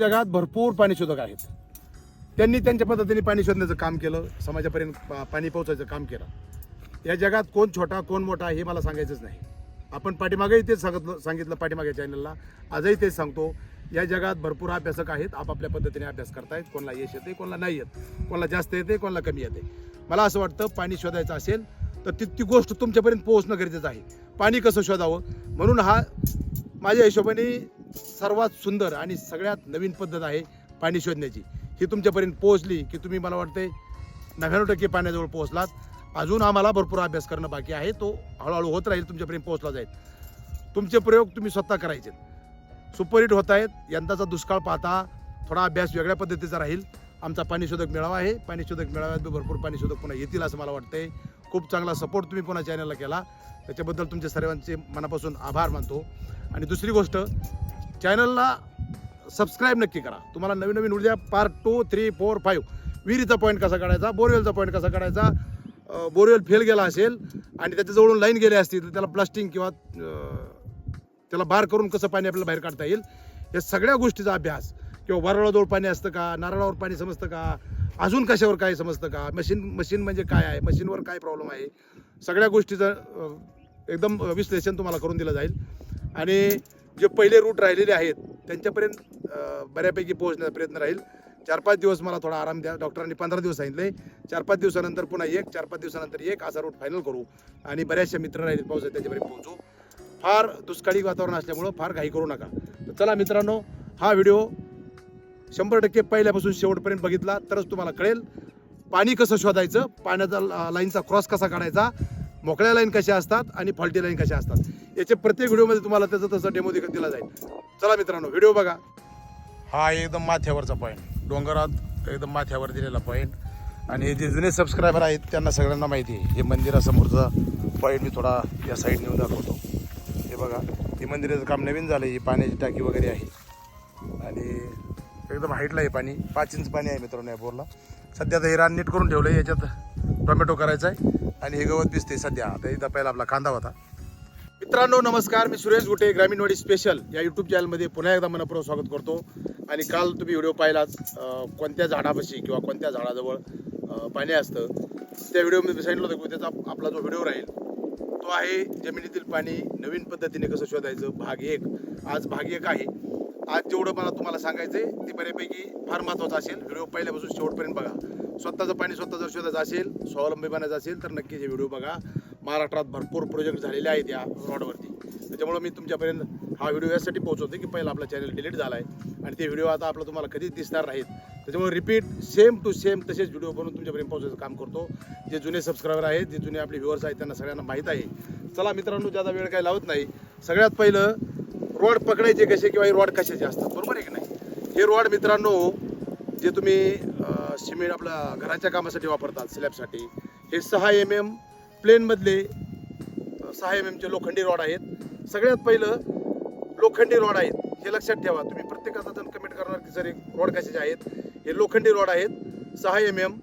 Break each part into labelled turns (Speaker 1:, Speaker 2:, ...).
Speaker 1: जगात भरपूर पाणी शोधक आहेत. त्यांनी त्यांच्या पद्धतीने पाणी शोधण्याचं काम केलं समाजापर्यंत पा- पाणी पोहोचायचं काम केलं. या जगात कोण छोटा कोण मोठा हे मला सांगायचंच नाही. आपण पाठीमागेही तेच सांगितलं सांगितलं पाठीमागे चॅनलला आजही तेच सांगतो या जगात भरपूर अभ्यासक आहेत आपापल्या पद्धतीने अभ्यास करतायत. कोणाला यश येते कोणाला नाही येत. कोणाला जास्त येते कोणाला कमी येते मला असं वाटतं पाणी शोधायचं असेल तर ती ती गोष्ट तुमच्यापर्यंत पोहोचणं गरजेचं आहे. पाणी कसं शोधावं? म्हणून हा माझ्या हिशोबाने सर्वात सुंदर आणि सगळ्यात नवीन पद्धत आहे पाणी शोधण्याची. ही तुमच्यापर्यंत पोहोचली की तुम्ही मला वाटते नव्याण्णव टक्के पाण्याजवळ पोहोचलात. अजून आम्हाला भरपूर अभ्यास करणं बाकी आहे. तो हळूहळू होत राहील तुमच्यापर्यंत पोहोचला जाईल. तुमचे प्रयोग तुम्ही स्वतः करायचे सुपरहिट होत आहेत. यंदाचा दुष्काळ पाहता थोडा अभ्यास वेगळ्या पद्धतीचा राहील. आमचा पाणी शोधक मेळावा आहे. पाणी शोधक मेळाव्यात भरपूर पाणी शोधक पुन्हा येतील असं मला वाटतंय. खूप चांगला सपोर्ट तुम्ही पुन्हा चॅनलला केला. त्याच्याबद्दल तुमच्या सर्वांचे मनापासून आभार मानतो. आणि दुसरी गोष्ट चॅनलला सबस्क्राईब नक्की करा. तुम्हाला नवीन नवीन ऊर्जा part two three four five विहिरीचा पॉईंट कसा काढायचा बोरवेलचा पॉईंट कसा काढायचा बोरवेल फेल गेला असेल आणि त्याच्याजवळून लाईन गेली असतील तर त्याला प्लास्टिंग किंवा त्याला बार करून कसं पाणी आपल्याला बाहेर काढता येईल या सगळ्या गोष्टीचा अभ्यास. किंवा वरळाजवळ पाणी असतं का नारळावर पाणी समजतं का अजून कशावर काय समजतं का मशीन मशीन म्हणजे काय आहे मशीनवर काय प्रॉब्लेम आहे सगळ्या गोष्टीचं एकदम विश्लेषण तुम्हाला करून दिलं जाईल. आणि जे पहिले रूट राहिलेले आहेत त्यांच्यापर्यंत बऱ्यापैकी पोहोचण्याचा प्रयत्न राहील. चार पाच दिवस मला थोडा आराम द्या. डॉक्टरांनी पंधरा दिवस सांगितले चार पाच दिवसानंतर पुन्हा एक चार पाच दिवसानंतर एक असा रूट फायनल करू. आणि बऱ्याचशा मित्र राहिले पाऊस त्याच्यापर्यंत पोहोचू. फार दुष्काळी वातावरण असल्यामुळं फार घाई करू नका. तर चला मित्रांनो हा व्हिडिओ शंभर टक्के पहिल्यापासून शेवटपर्यंत बघितला तरच तुम्हाला कळेल पाणी कसं शोधायचं पाण्याचा लाईनचा क्रॉस कसा काढायचा मोकळ्या लाईन कशा असतात आणि फॉल्टी लाईन कशा असतात. याचे प्रत्येक व्हिडिओमध्ये तुम्हाला त्याचं तसं डेमो दिला जाईल. चला मित्रांनो व्हिडिओ बघा. हा एकदम माथ्यावरचा पॉईंट डोंगरात एकदम माथ्यावर दिलेला पॉईंट आणि हे जे जुने सबस्क्रायबर आहेत त्यांना सगळ्यांना माहिती आहे हे मंदिरासमोरचा पॉईंट मी थोडा या साईड नेऊन दाखवतो. हे बघा हे मंदिराचं काम नवीन झालं ही पाण्याची टाकी वगैरे आहे. आणि एकदम हाईटला आहे पाणी पाच इंच पाणी आहे मित्रांनो या बोरला. सध्या आता हे रान नीट करून ठेवलं आहे याच्यात टोमॅटो करायचा आहे आणि हे गवत दिसते सध्या. आता इथं पहिला आपला कांदा होता. मित्रांनो नमस्कार. मी सुरेश गुटे ग्रामीणवाडी स्पेशल या यूट्यूब चॅनलमध्ये पुन्हा एकदा मनपूर्वक स्वागत करतो. आणि काल तुम्ही व्हिडिओ पाहिलाच कोणत्या झाडापाशी किंवा कोणत्या झाडाजवळ पाणी असतं. त्या व्हिडिओमध्ये मी सांगितलं होतं की त्याचा आपला जो व्हिडिओ राहील तो आहे जमिनीतील पाणी. नवीन पद्धतीने कसं शोधायचं? भाग एक. आज भाग एक आहे. आज जेवढं मला तुम्हाला सांगायचं आहे ते बऱ्यापैकी फार महत्त्वाचं असेल. व्हिडिओ पहिल्यापासून शेवटपर्यंत बघा. स्वतःचं पाणी स्वतः जर शोधायचं असेल स्वावलंबी बनायचं असेल तर नक्कीच हे व्हिडिओ बघा. महाराष्ट्रात भरपूर प्रोजेक्ट झालेले आहेत या रॉडवरती त्याच्यामुळं मी तुमच्यापर्यंत हा व्हिडिओ यासाठी पोहोचवतो की पहिला आपला चॅनल डिलीट झाला आहे आणि ते व्हिडिओ आता आपला तुम्हाला कधीच दिसणार नाहीत. त्याच्यामुळे रिपीट सेम टू सेम तसेच व्हिडिओ बनवून तुमच्यापर्यंत पोहोचायचं काम करतो. जे जुने सबस्क्रायबर आहेत जे जुने आपले व्ह्युअर्स आहेत त्यांना सगळ्यांना माहीत आहे. चला मित्रांनो ज्यादा वेळ काही लावत नाही सगळ्यात पहिलं रॉड पकडायचे कसे किंवा हे रॉड कशाचे असतात बरोबर आहे की नाही? हे रॉड मित्रांनो जे तुम्ही सिमेंट आपल्या घराच्या कामासाठी वापरतात स्लॅबसाठी हे सहा एम एम प्लेनमधले सहा एम एमचे लोखंडी रॉड आहेत. सगळ्यात पहिलं लोखंडी रॉड आहेत हे लक्षात ठेवा. तुम्ही प्रत्येकाचा जण कमेंट करणार की सर रॉड कशाचे आहेत? हे लोखंडी रॉड आहेत सहा एम एम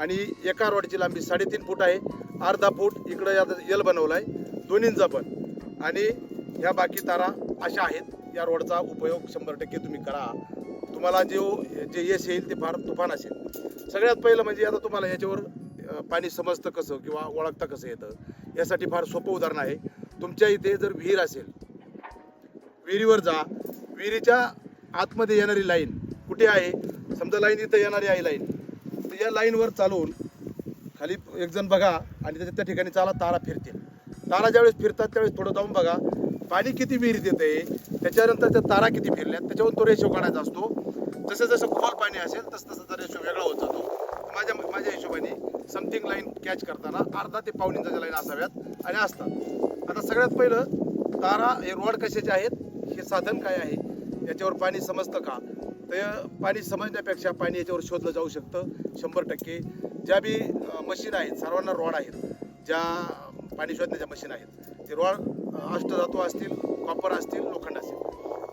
Speaker 1: आणि एका रॉडची लांबी साडेतीन फूट आहे. अर्धा फूट इकडं आता यल बनवला आहे दोन्हींचा पण. आणि ह्या बाकी तारा अशा आहेत या रोडचा उपयोग शंभर टक्के तुम्ही करा. तुम्हाला जो जे यश येईल ते फार तुफान असेल. सगळ्यात पहिलं म्हणजे आता तुम्हाला याच्यावर पाणी समजतं कसं किंवा ओळखतं कसं येतं यासाठी फार सोपं उदाहरण आहे. तुमच्या इथे जर विहीर असेल विहिरीवर जा. विहिरीच्या आतमध्ये येणारी लाईन कुठे आहे? समजा लाईन इथं येणारी आहे लाईन. तर या लाईनवर चालवून खाली एक जण बघा आणि त्याच्या त्या ठिकाणी चाला तारा फिरतील. तारा ज्यावेळेस फिरतात त्यावेळेस थोडं जाऊन बघा. पाणी किती विहिरीत येते त्याच्यानंतर त्या तारा किती फिरल्यात? त्याच्यावरून तो रेशो काढायचा असतो. जसं जसं खोल पाणी असेल तसं तसं रेशो वेगळा होत जातो. माझ्या माझ्या हिशोबाने समथिंग लाईन कॅच करताना अर्धा ते पाऊन इंचाच्या लाईन असाव्यात आणि असतात. आता सगळ्यात पहिलं तारा हे रॉड कशाचे आहेत? हे साधन काय आहे? याच्यावर पाणी समजतं का? तर पाणी समजण्यापेक्षा पाणी याच्यावर शोधलं जाऊ शकतं शंभर टक्के. ज्या बी मशीन आहेत सर्वांना रॉड आहेत ज्या पाणी शोधण्याच्या मशीन आहेत ते रॉड अष्टधातू असतील कॉपर असतील लोखंड असतील.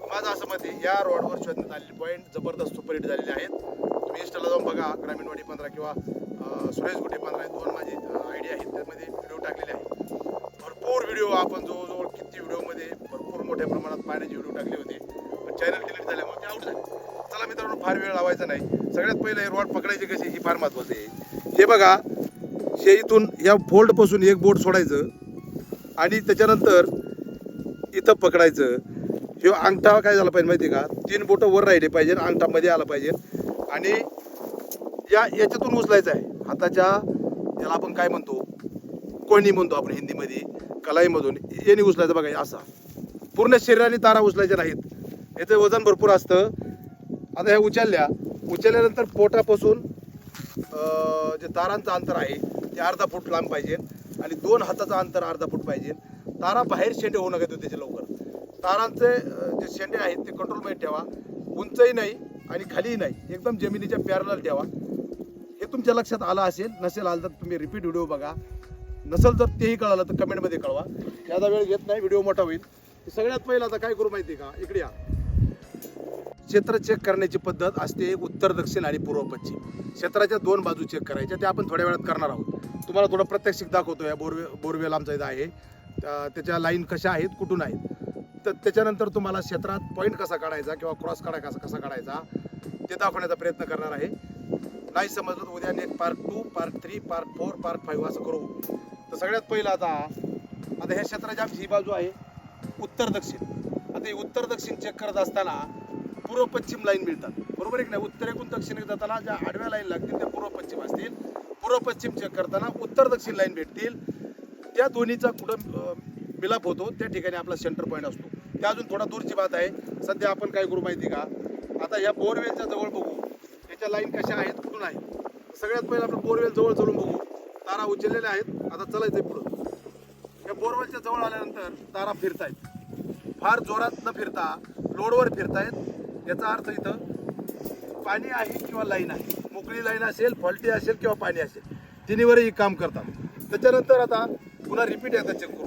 Speaker 1: माझं असं मत आहे या रॉडवर शोधण्यात आलेले पॉईंट जबरदस्त सुपरहिट झालेले आहेत. तुम्ही इंस्टाला जाऊन बघा ग्रामीणवाडी पंधरा किंवा सुरेश गुटे पंधरा हे दोन माझे आयडिया आहेत. त्यामध्ये व्हिडिओ टाकलेले आहेत. भरपूर व्हिडिओ आपण जवळजवळ किती व्हिडिओमध्ये भरपूर मोठ्या प्रमाणात पाण्याचे व्हिडिओ टाकले होते. पण चॅनल डिलीट झाल्यामुळे ते आउट झाले. चला मित्रांनो फार वेळ लावायचा नाही. सगळ्यात पहिलं हे रॉड पकडायची कशी ही फार महत्वाची आहे. हे बघा हे इथून या फोल्डपासून एक बोट सोडायचं आणि त्याच्यानंतर इथं पकडायचं. हे अंगठा काय झाला पाहिजे माहिती आहे का? तीन बोटं वर राहिले पाहिजे अंगठामध्ये आलं आला पाहिजे आणि या याच्यातून उचलायचं आहे. हाताच्या याला आपण काय म्हणतो? कोणी म्हणतो आपण हिंदीमध्ये? कलाईमधून. याने उचलायचं बघा असा. पूर्ण शरीराने तारा उचलायच्या नाहीत. याचं वजन भरपूर असतं. आता ह्या उचलल्या. उचलल्यानंतर पोटापासून जे तारांचं अंतर आहे ते अर्धा फूट लांब पाहिजे. आणि दोन हाताचं अंतर अर्धा फूट पाहिजे. तारा बाहेर शेंडे होऊ नका त्याचे लवकर. तारांचे जे शेंडे आहेत ते कंट्रोलमध्ये ठेवा. उंचही नाही. आणि खालीही नाही एकदम जमिनीच्या पॅरलल ठेवा. हे तुमच्या लक्षात आलं असेल नसेल आलं तर तुम्ही रिपीट व्हिडिओ बघा. नसेल जर तेही कळालं तर कमेंटमध्ये कळवा. याचा वेळ घेत नाही व्हिडिओ मोठा होईल. सगळ्यात पहिलं आता काय करू माहिती आहे का? इकडे या. क्षेत्र चेक करण्याची पद्धत असते उत्तर दक्षिण आणि पूर्व पश्चिम. क्षेत्राच्या दोन बाजू चेक करायच्या ते आपण थोड्या वेळात करणार आहोत. तुम्हाला थोडं प्रत्यक्षिक दाखवतो या बोरवे बोरवेल आमचा इथं आहे. त्याच्या लाईन कशा आहेत कुठून आहेत? तर त्याच्यानंतर तुम्हाला क्षेत्रात पॉईंट कसा काढायचा किंवा क्रॉस काढायचा कसा कसा काढायचा ते दाखवण्याचा प्रयत्न करणार आहे. नाही समजलं तर उद्या एक part two part three part four part five असं करू. तर सगळ्यात पहिलं आता आता ह्या क्षेत्राची आमची ही बाजू आहे उत्तर दक्षिण. आता ही उत्तर दक्षिण चेक करत असताना पूर्व पश्चिम लाईन मिळतात. बरोबर आहे की नाही? उत्तरेकडून दक्षिणेकडे जाताना ज्या आडव्या लाईन लागतील त्या पूर्व पश्चिम असतील. पूर्व पश्चिम चेक करताना उत्तर दक्षिण लाईन भेटतील. त्या दोन्हीचा कुठं मिलाप होतो त्या ठिकाणी आपला सेंटर पॉईंट असतो. त्या अजून थोडा दूरची बात आहे. सध्या आपण काय करू माहिती का? आता या बोरवेलच्या जवळ बघू. याच्या लाईन कशा आहेत कुठून आहेत? सगळ्यात पहिले आपण बोरवेल जवळ चलून बघू. तारा उचललेल्या आहेत. आता चलायचंय पुढं. या बोरवेलच्या जवळ आल्यानंतर तारा फिरतायत. फार जोरात न फिरता लोडवर फिरतायत. याचा अर्थ इथं पाणी आहे किंवा लाईन आहे. मोकळी लाईन असेल फॉल्टी असेल किंवा पाणी असेल. तिन्हीवरही काम करतात. त्याच्यानंतर आता पुन्हा रिपीट आहे चेक करू.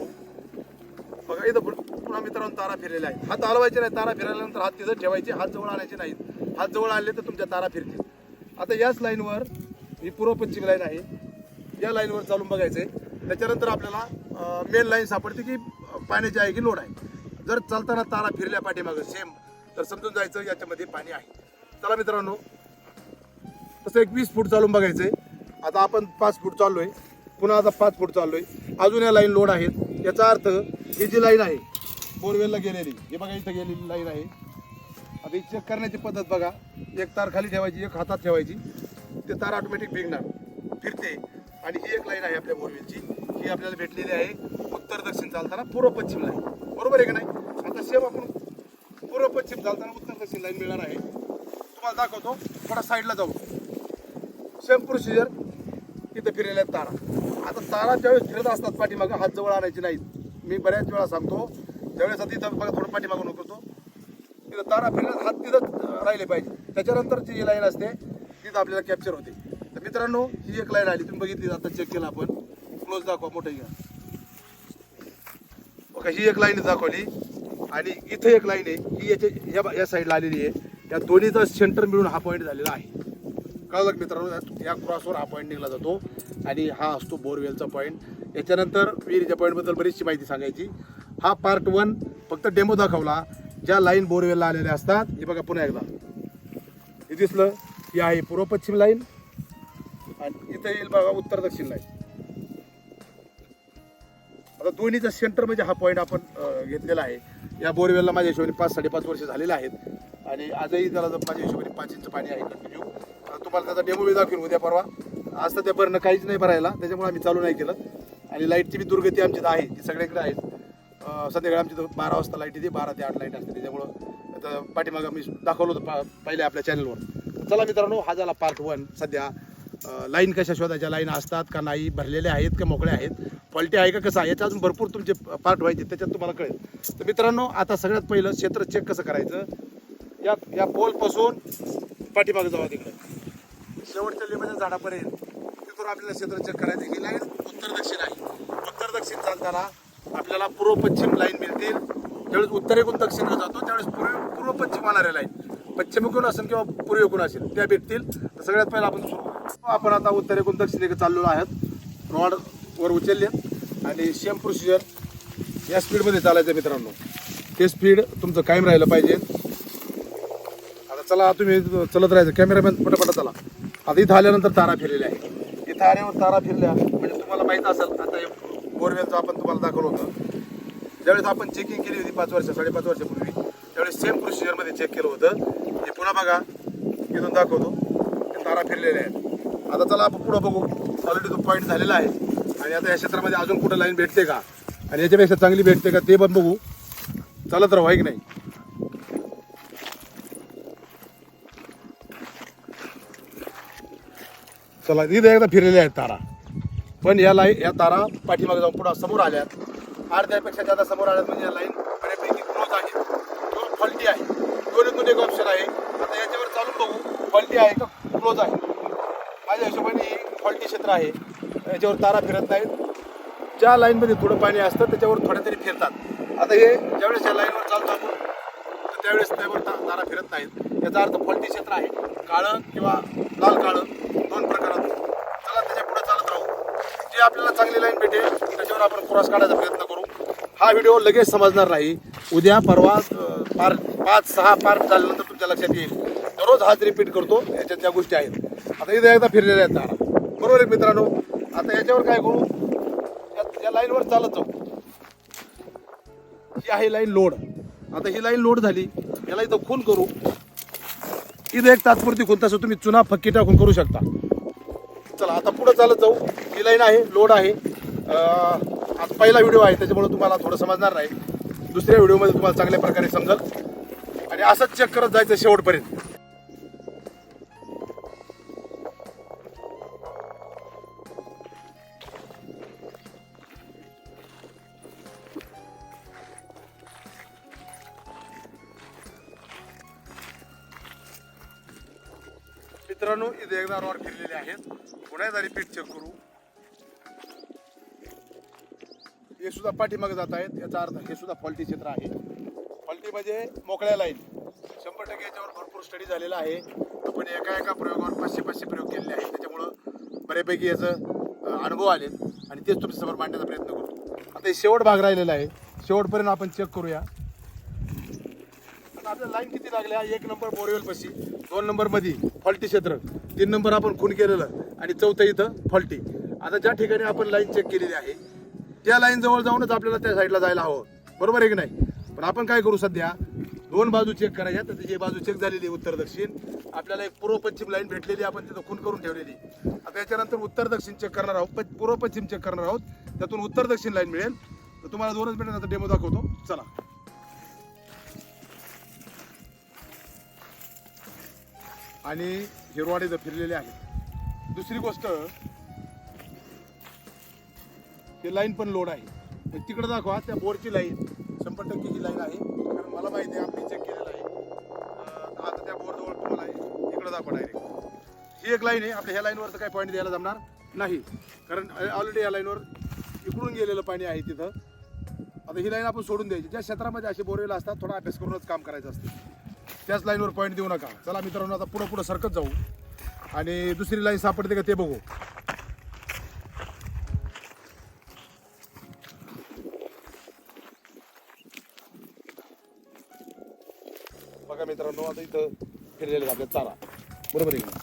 Speaker 1: बघा इथं पुन्हा मित्रांनो तारा फिरलेल्या आहे हात हलवायचे नाही तारा फिरल्यानंतर हात तिथं ठेवायचे हात जवळ आणायचे नाहीत. हात जवळ आणले तर तुमच्या तारा फिरतील. आता याच लाईनवर ही पूर्व पश्चिम लाईन आहे. या लाईनवर चालून बघायचंय. त्याच्यानंतर आपल्याला मेन लाईन सापडते की पाण्याची आहे की लोड आहे. जर चालताना तारा फिरल्या पाठीमागं सेम तर समजून जायचं याच्यामध्ये पाणी आहे. चला मित्रांनो तसं एक वीस फूट चालून बघायचंय. आता आपण पाच फूट चाललोय. पुन्हा आता पाच फूट चाललोय. अजून या लाईन लोड आहेत. याचा अर्थ ही जी लाईन आहे बोरवेलला गेलेली. हे बघा इथं गेलेली लाईन आहे. आता ही चेक करण्याची पद्धत बघा. एक तार खाली ठेवायची एक हातात ठेवायची. ते तार ऑटोमॅटिक फिरणार फिरते. आणि ही एक लाईन आहे आपल्या बोरवेलची ही आपल्याला भेटलेली आहे उत्तर दक्षिण चालताना पूर्व पश्चिम लाईन बरोबर आहे की नाही? आता सेम आपण पूर्व पश्चिम चालताना उत्तर दक्षिण लाईन मिळणार आहे. तुम्हाला दाखवतो. थोडा साईडला जाऊ. सेम प्रोसिजर तिथे फिरलेल्या आहेत तारा. आता तारा ज्यावेळेस फिरत असतात पाठीमागं हात जवळ आणायचे नाहीत. मी बऱ्याच वेळा सांगतो त्यावेळेस तिथं बघा थोडं पाठीमागून करतो तिथं तारा फिरण्यास हात तिथं राहिले पाहिजे. त्याच्यानंतरची जी लाईन असते तिथं आपल्याला कॅप्चर होते. तर मित्रांनो ही एक लाईन आली. तुम्ही बघितली आता चेक केला आपण. क्लोज दाखवा मोठं घ्या. बघा ही एक लाईन दाखवली. आणि इथं एक लाईन आहे. ही याच्या या या साईडला आलेली आहे. या दोन्हीचा सेंटर मिळून हा पॉईंट झालेला आहे. कळलं मित्रांनो? या- क्रॉसवर हा पॉईंट निघला जातो. आणि हा असतो बोरवेलचा पॉईंट याच्यानंतर विहिरीच्या पॉईंटबद्दल बरीचशी माहिती सांगायची. हा पार्ट वन फक्त डेमो दाखवला ज्या लाईन बोरवेलला आलेल्या असतात. हे बघा पुन्हा एकदा. हे दिसलं ही आहे पूर्व पश्चिम लाईन आणि इथं येईल बघा उत्तर दक्षिण लाईन आता दोन्हीचा सेंटर म्हणजे हा पॉईंट आपण घेतलेला आहे. या बोरवेलला माझ्या हिशोबाने पाच साडेपाच वर्ष झालेले आहेत. आणि आजही त्याला जर माझ्या हिशोबाने पाच इंच पाणी आहे कंटिन्यू तुम्हाला त्याचा डेमो बी दाखवेन उद्या परवा. आज तर त्या भरणं काहीच नाही भरायला त्याच्यामुळे आम्ही चालू नाही केलं. आणि लाईटची बी दुर्गती आमची आहे ती सगळ्याकडे आहे. संध्याकाळी आमची तर बारा वाजता लाइट येते बारा ते आठ लाइट असते. त्याच्यामुळं आता पाठीमागं मी दाखवलं होतं पा पहिले आपल्या चॅनलवर चला मित्रांनो हा झाला पार्ट वन सध्या लाईन कशा शोधायच्या लाईन असतात का नाही भरलेल्या आहेत का मोकळ्या आहेत? क्वालिटी आहे का कसं आहे? याच्या अजून भरपूर तुमचे पार्ट व्हायचे त्याच्यात तुम्हाला कळेल. तर मित्रांनो आता सगळ्यात पहिलं क्षेत्र चेक कसं करायचं? या या पोलपासून पाठीमागे जावा तिकडे. शेवटच्या लिंबाच्या झाडापर्यंत. तिथून आपल्याला क्षेत्र चेक करायचं ही लाईन उत्तर दक्षिण आहे. उत्तर दक्षिण चालताना आपल्याला पूर्व पश्चिम लाईन मिळतील. ज्यावेळेस उत्तरेकडून दक्षिणेकडे जातो त्यावेळेस पूर्व पूर्व पश्चिम होणाऱ्या लाईन पश्चिमेकडून असेल किंवा पूर्वेकडून असेल त्या भेटतील. तर सगळ्यात पहिला आपण सुरू आपण आता उत्तरेकडून दक्षिणेकडे चाललेलो आहोत. रॉड वर उचलले. आणि सेम प्रोसिजर या स्पीडमध्ये चालायचं मित्रांनो. ते स्पीड तुमचं कायम राहिलं पाहिजे. आता चला तुम्ही चलत राहायचं. कॅमेरामॅन पटापटा चला. आता इथं आल्यानंतर तारा फिरलेल्या आहे इथं आल्यावर तारा फिरल्या. तुम्हाला माहीत असेल आता बोरवेलचं आपण तुम्हाला दाखवलं होतं. ज्यावेळेस आपण चेकिंग केली होती पाच वर्ष साडेपाच वर्षापूर्वी त्यावेळेस सेम प्रोसिजरमध्ये चेक केलं होतं. हे पुन्हा बघा इथून दाखवतो. हे तारा फिरलेल्या आहेत. आता चला आपण पुढं बघू. ऑलरेडी तो पॉईंट झालेला आहे. आणि आता या क्षेत्रामध्ये अजून कुठं लाईन भेटते का? आणि याच्यापेक्षा चांगली भेटते का ते पण बघू. चालत राहू आहे की नाही? चला इथे एकदा फिरलेल्या आहेत तारा. पण या लाईन या तारा पाठीमागे जाऊन पुढं समोर आल्यात. अर्ध्यापेक्षा जादा समोर आल्यात म्हणजे या लाईन बऱ्यापैकी क्लोज आहे किंवा फॉल्टी आहे दोन्हीतून एक ऑप्शन आहे. आता याच्यावर चालून बघू फॉल्टी आहे का क्लोज आहे. माझ्या हिशोबाने फॉल्टी क्षेत्र आहे. याच्यावर तारा फिरत नाहीत. ज्या लाईनमध्ये थोडं पाणी असतं त्याच्यावर थोड्या तरी फिरतात. आता हे ज्यावेळेस या लाईनवर चालतो आपण तर त्यावेळेस त्यावर तारा फिरत नाहीत. याचा अर्थ फॉल्टी क्षेत्र आहे. काळं किंवा लाल काळं दोन प्रकारात चला त्याच्या पुढे चालत राहू जे आपल्याला चांगली लाईन भेटेल त्याच्यावर आपण क्रॉस काढायचा प्रयत्न करू. हा व्हिडिओ लगेच समजणार नाही. उद्या परवा पार पाच सहा पार्ट झाल्यानंतर तुमच्या लक्षात येईल. दररोज हाच रिपीट करतो. याच्यात ज्या गोष्टी आहेत. आता इथे एकदा फिरलेल्या आहेत तारा बरोबर आहे मित्रांनो? आता याच्यावर काय करू? या- या लाईनवर चालत. जाऊ ही आहे लाईन लोड. आता ही लाईन लोड झाली. याला इथं खून करू. इथं एक तात्पुरती खून तसं तुम्ही चुना फक्की टाकून करू शकता. चला आता पुढे चालत जाऊ. ही लाईन आहे लोड आहे. आज पहिला व्हिडिओ आहे त्याच्यामुळे तुम्हाला थोडं समजणार नाही. दुसऱ्या व्हिडिओमध्ये तुम्हाला चांगल्या प्रकारे समजेल. आणि असंच चेक करत जायचं शेवटपर्यंत. मित्रांनो इथे एकदा रॉड फिरलेले आहेत पुन्हा एकदा रिपीट चेक करू. हे सुद्धा पाठीमागे जात आहेत. याचा अर्थ हे सुद्धा फॉल्टी क्षेत्र आहे. फॉल्टी म्हणजे मोकळ्या लाईन शंभर टक्के याच्यावर भरपूर स्टडी झालेला आहे. आपण एका एका प्रयोगावर पाचशे पाचशे प्रयोग केलेले आहेत. त्याच्यामुळं बऱ्यापैकी याचं अनुभव आलेत. आणि तेच तुमच्यासमोर मांडण्याचा प्रयत्न करू. आता हे शेवट भाग राहिलेला आहे. शेवटपर्यंत आपण चेक करूया. आता लाईन किती लागल्या? एक नंबर बोरवेल पशी. दोन नंबरमध्ये फॉल्टी क्षेत्र. तीन नंबर आपण खून केलेलं. आणि चौथं इथं फॉल्टी आता ज्या ठिकाणी आपण लाईन चेक केलेली आहे त्या लाईन जवळ जाऊनच आपल्याला त्या साईडला जायला हवं. बरोबर आहे की नाही? पण आपण काय करू सध्या? दोन बाजू चेक करायच्या तर त्याची बाजू चेक झालेली आहे उत्तर दक्षिण. आपल्याला एक पूर्व पश्चिम लाईन भेटलेली आपण तिथं खून करून ठेवलेली आता याच्यानंतर उत्तर दक्षिण चेक करणार आहोत. प- पूर्व पश्चिम चेक करणार आहोत. त्यातून उत्तर दक्षिण लाईन मिळेल. तर तुम्हाला दोनच मिनिटात डेमो दाखवतो. चला. आणि हिरवाडे इथं फिरलेले आहेत दुसरी गोष्ट ते लाईन पण लोड आहे. तिकडं तिकडे दाखवा त्या बोरची लाईन शंभर टक्के ही लाईन आहे. कारण मला माहिती आहे आम्ही चेक केलेलं आहे. आता त्या बोरजवळ तुम्हाला इकडे दाखवा डायरेक्ट ही एक लाईन आहे. आपल्या ह्या लाईनवर तर काही पॉईंट द्यायला जमणार नाही. कारण ऑलरेडी या लाईनवर इकडून गेलेलं पाणी आहे तिथं. आता ही लाईन आपण सोडून द्यायची. ज्या क्षेत्रामध्ये असे बोरवेल असतात थोडा अभ्यास करूनच काम करायचं असतं. त्याच लाईनवर पॉईंट देऊ नका. चला मित्रांनो आता पुढं पुढं सरकत जाऊ. आणि दुसरी लाईन सापडते का ते बघू. चारा. बरोबर आहे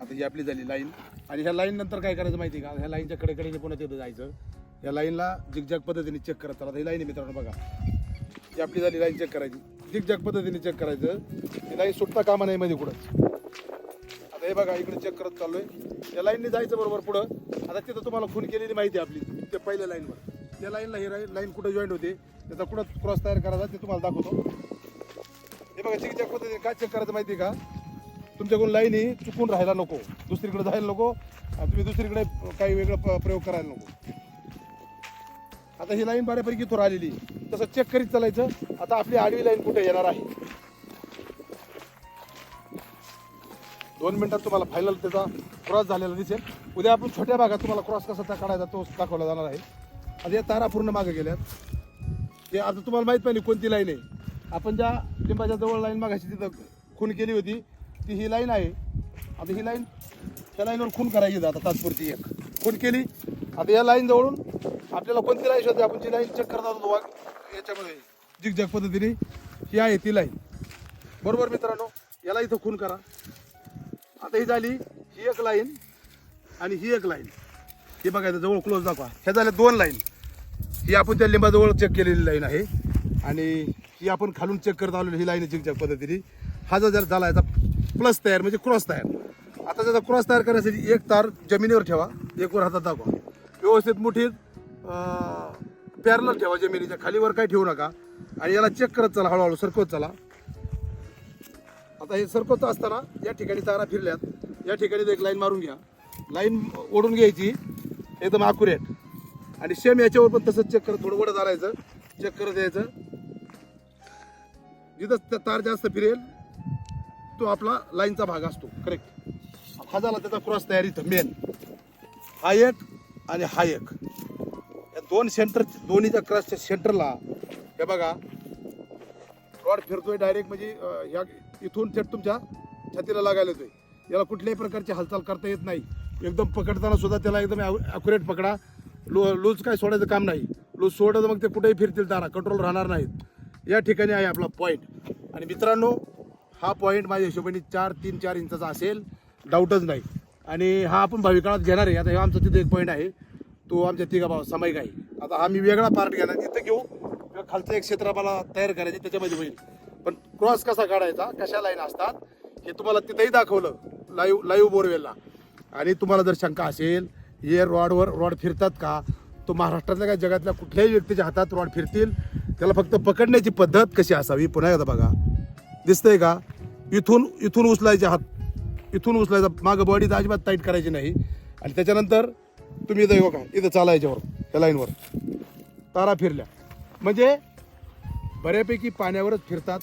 Speaker 1: आता ही आपली झाली लाईन. आणि ह्या लाईन नंतर काय करायचं माहिती आहे का? ह्या लाईनच्या कडेकडे पुन्हा तिथं जायचं? या लाईनला जिगजॅग पद्धतीने चेक करत चला. ही लाईन आहे मित्रांनो बघा. ही आपली झाली लाईन चेक करायची. जिगजॅग पद्धतीने चेक करायचं. ही लाईन सुटता कामा नाही मध्ये कुठं. आता हे बघा इकडे चेक करत चाललोय. या लाईनने जायचं बरोबर पुढं. आता तिथं तुम्हाला खून केलेली माहिती आहे आपली ते पहिल्या लाईनवर. त्या लाईनला ही लाईन कुठं जॉईंट होते त्याचा कुठं क्रॉस तयार करायचा ते तुम्हाला दाखवतो. हे बघा चेक पद्धतीने काय चेक करायचं माहिती का? तुमच्याकडून लाईन ही चुकून राहायला नको. दुसरीकडे जायला नको आणि तुम्ही दुसरीकडे काही वेगळं प्रयोग करायला नको. आता ही लाईन बऱ्यापैकी इथून आलेली तसं चेक करीत चालायचं. आता आपली आडवी लाईन कुठे येणार आहे? दोन मिनिटात तुम्हाला फायनल त्याचा क्रॉस झालेला दिसेल. उद्या आपण छोट्या भागात तुम्हाला क्रॉस कसा त्या काढायचा तो दाखवला जाणार आहे. आता या तारा पूर्ण मागे गेल्यात. हे आता तुम्हाला माहीत नाही कोणती लाईन आहे. आपण ज्या लिंबाच्या जवळ लाईन मागायची तिथं खून केली होती ती ही लाईन आहे. आता ही लाईन त्या लाईनवर खून करायची आता तात्पुरती एक. खून केली आता या लाईन जवळून आपल्याला कोणती लाईन शोधते आपण जी लाईन चेक करत होतो वाघ याच्यामध्ये जिगजॅग पद्धतीने ही आहे ती लाईन. बरोबर मित्रांनो याला इथं खून करा. आता ही झाली ही एक लाईन आणि ही एक लाईन. ही बघायचं जवळ क्लोज दाखवा. ह्या झाल्या दोन लाईन. ही आपण त्या लिंबाजवळ चेक केलेली लाईन आहे. आणि ही आपण खालून चेक करत आलो ही लाईन जिंकच्या पद्धतीने. हा जो जर झाला याचा प्लस तयार म्हणजे क्रॉस तयार. आता त्याचा क्रॉस तयार करण्यासाठी एक तार जमिनीवर ठेवा एक वर हातात दाखवा. व्यवस्थित मुठीत पॅरलर ठेवा जमिनीच्या. खालीवर काय ठेवू नका. आणि याला चेक करत चला हळूहळू सरकवत चला. आता हे सरकवत असताना या ठिकाणी तारा फिरल्यात. या ठिकाणी एक लाईन मारून घ्या. लाईन ओढून घ्यायची. एकदम आकुरेट आणि सेम याच्यावर पण तसंच चेक करत थोडं वडं चालायचं चेक करत यायचं. जिथं त्या तार जास्त फिरेल तो आपला लाईनचा भाग असतो. करेक्ट हा झाला त्याचा क्रॉस तयारी मेन हा एक आणि हा एक. या दोन सेंटर दोन्हीच्या क्रॉसच्या सेंटरला हे बघा. रॉड फिरतोय डायरेक्ट म्हणजे ह्या इथून थेट तुमच्या छातीला लागायला येतोय. याला कुठल्याही प्रकारची हालचाल करता येत नाही. एकदम पकडताना सुद्धा त्याला एकदम ॲक्युरेट पकडा. लो लूज काय सोडायचं काम नाही. लो सोडत मग ते कुठेही फिरतील तारा कंट्रोल राहणार नाहीत. या ठिकाणी आहे आपला पॉईंट आणि मित्रांनो हा पॉईंट माझ्या हिशोबाने चार तीन चार इंचाचा असेल. डाऊटच नाही. आणि हा आपण भावी काळात घेणार आहे. आता हे आमचा तिथे एक पॉईंट आहे. तो आमच्या तिघा भाव सामायिक आहे. आता हा मी वेगळा पार्ट घेणार. तिथं घेऊ किंवा खालचं एक क्षेत्र मला तयार करायचे त्याच्यामध्ये होईल. पण क्रॉस कसा काढायचा कशा लाईन असतात हे तुम्हाला तिथंही दाखवलं. लाईव्ह लाईव्ह बोरवेलला. आणि तुम्हाला जर शंका असेल हे रॉडवर रॉड फिरतात का? तो महाराष्ट्रातल्या काय जगातल्या कुठल्याही व्यक्तीच्या हातात रॉड फिरतील त्याला फक्त पकडण्याची पद्धत कशी असावी? पुन्हा एकदा बघा. दिसतंय का? इथून इथून उचलायचे हात इथून उचलायचा मागं बॉडी अजिबात टाईट करायची नाही. आणि त्याच्यानंतर तुम्ही इथं बघा इथं चालायच्यावर त्या लाईनवर तारा फिरल्या. म्हणजे बऱ्यापैकी पाण्यावरच फिरतात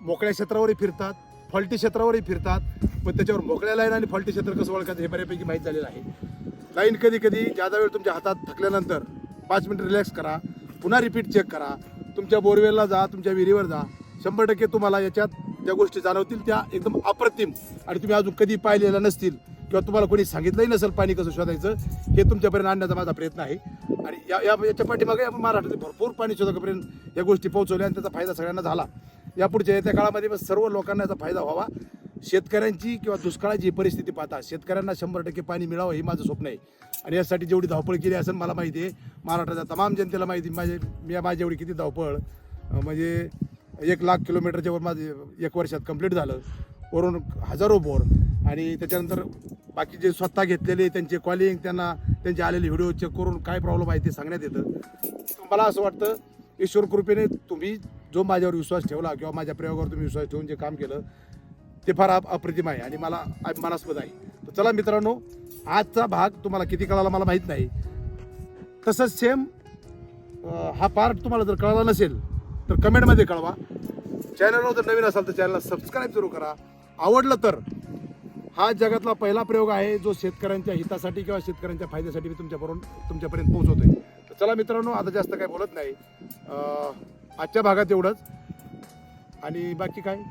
Speaker 1: मोकळ्या क्षेत्रावरही फिरतात फॉल्टी क्षेत्रावरही फिरतात पण त्याच्यावर मोकळ्या लाईन आणि फॉल्टी क्षेत्र कसं ओळखायचं हे बऱ्यापैकी माहीत झालेलं आहे. लाईन कधी कधी ज्यादा वेळ तुमच्या हातात थकल्यानंतर पाच मिनिट रिलॅक्स करा. पुन्हा रिपीट चेक करा. तुमच्या बोरवेलला जा तुमच्या विहिरीवर जा. शंभर टक्के तुम्हाला याच्यात ज्या गोष्टी जाणवतील त्या एकदम अप्रतिम. आणि तुम्ही अजून कधी पाहिलेल्या नसतील किंवा तुम्हाला कोणी सांगितलंही नसेल पाणी कसं शोधायचं हे तुमच्यापर्यंत आणण्याचा माझा प्रयत्न आहे. आणि या या याच्या पाठीमागे आपण महाराष्ट्रात भरपूर पाणी शोधकापर्यंत या गोष्टी पोहोचवल्या आणि त्याचा फायदा सगळ्यांना झाला. या पुढच्या येत्या काळामध्ये सर्व लोकांना याचा फायदा व्हावा. शेतकऱ्यांची किंवा दुष्काळाची परिस्थिती पाहता शेतकऱ्यांना शंभर टक्के पाणी मिळावं हे माझं स्वप्न आहे. आणि यासाठी जेवढी धावपळ केली असेल मला माहिती आहे महाराष्ट्राच्या तमाम जनतेला माहिती माझे मी माझी एवढी किती धावपळ म्हणजे एक लाख किलोमीटरच्या वर माझे एक वर्षात कंप्लीट झालं. वरून हजारो बोर आणि त्याच्यानंतर बाकी जे स्वतः घेतलेले त्यांचे कॉलिंग त्यांना त्यांचे आलेले व्हिडिओ चेक करून काय प्रॉब्लेम आहे ते सांगण्यात येतं. मला असं वाटतं ईश्वर कृपेने तुम्ही जो माझ्यावर विश्वास ठेवला किंवा माझ्या प्रयोगावर तुम्ही विश्वास ठेवून जे काम केलं ते फार अप्रतिम आहे आणि मला अभिमानास्पद आहे. तर चला मित्रांनो आजचा भाग तुम्हाला किती कळाला मला माहीत नाही. तसंच सेम हा पार्ट तुम्हाला जर कळाला नसेल तर कमेंटमध्ये कळवा. चॅनलवर जर नवीन असाल तर चॅनलला सबस्क्राईब जरूर करा. आवडलं तर हा जगातला पहिला प्रयोग आहे जो शेतकऱ्यांच्या हितासाठी किंवा शेतकऱ्यांच्या फायद्यासाठी मी तुमच्यापर्यंत तुमच्यापर्यंत पोहोचवतोय. तर चला मित्रांनो आता जास्त काय बोलत नाही. आजच्या भागात एवढंच. आणि बाकी काय?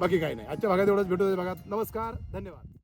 Speaker 1: बाकी काही नाही. आजच्या भागात एवढंच. भेटू भागात. नमस्कार. धन्यवाद.